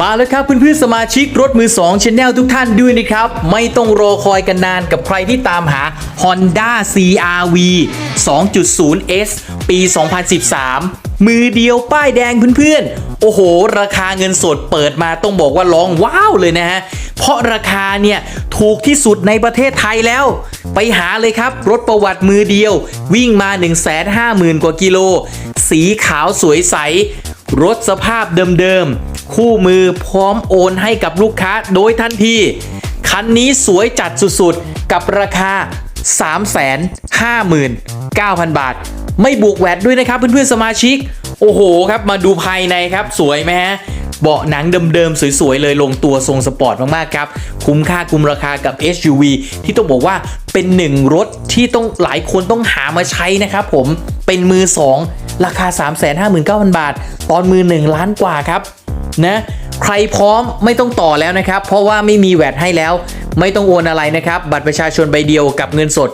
มาแล้วครับเพื่อนๆสมาชิกรถมือ2 Channel ทุกท่านด้วยนะครับ ไม่ต้องรอคอยกันนานกับใครที่ตามหา Honda CRV 2.0S ปี 2013 มือเดียวป้ายแดงเพื่อนๆ โอ้โห ราคาเงินสดเปิดมาต้องบอกว่าร้องว้าวเลยนะฮะ เพราะราคาเนี่ย ถูกที่สุดในประเทศไทยแล้ว ไปหาเลยครับ รถประวัติมือเดียว วิ่งมา 150,000 กว่ากิโล สีขาวสวยใส รถสภาพเดิมๆ คู่มือพร้อมโอนให้กับลูกค้าโดยทันที คันนี้สวยจัดสุดๆ กับราคา 359,000 บาท ไม่บวกแวดด้วยนะครับเพื่อนๆสมาชิก โอ้โหครับมาดูภายในครับสวยไหมฮะเบาะหนังเดิมๆ สวย ๆ เลยลงตัวทรงสปอร์ตมาก ๆ ครับ คุ้มค่าคุ้มราคากับ SUV ที่ต้องบอกว่าเป็นหนึ่งรถที่ต้องหลายคนต้องหามาใช้นะครับผมเป็นมือ 2 ราคา 359,000 บาท ตอนมือ 1 ล้านกว่าครับ นะใครพร้อมไม่ต้องต่อแล้วนะครับ เพราะว่าไม่มีแวดให้แล้ว ไม่ต้องโอนอะไรนะครับ บัตรประชาชนใบเดียวกับเงินสด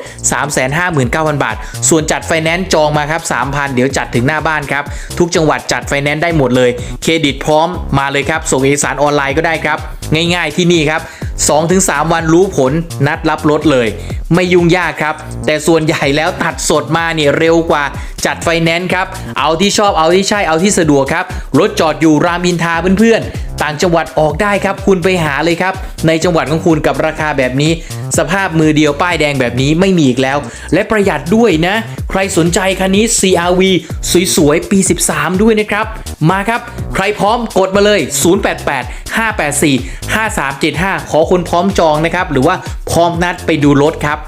359,000 บาท ส่วนจัดไฟแนนซ์จองมาครับ 3,000 เดี๋ยวจัดถึงหน้าบ้านครับ ทุกจังหวัดจัดไฟแนนซ์ได้หมดเลย เครดิตพร้อมมาเลยครับ ส่งเอกสารออนไลน์ก็ได้ครับ ง่ายๆที่นี่ครับ2-3 วันรู้ผลนัดรับรถเลย ไม่ยุ่งยากครับ แต่ส่วนใหญ่แล้วตัดสดมาเนี่ยเร็วกว่าจัดไฟแนนซ์ครับ เอาที่ชอบเอาที่ใช่เอาที่สะดวกครับ รถจอดอยู่รามอินทาเพื่อนๆ ต่างจังหวัดออกได้ครับ คุณไปหาเลยครับ ในจังหวัดของคุณกับราคาแบบนี้ สภาพมือเดียวป้ายแดงแบบนี้ไม่มีอีกแล้ว และประหยัดด้วยนะ ใครสนใจคันนี้ CRV สวยๆ ปี 13 ด้วยนะครับ มาครับ ใครพร้อมกดมาเลย 088 584 5375 ขอคนพร้อมจองนะครับ หรือว่าพร้อมนัดไปดูรถครับ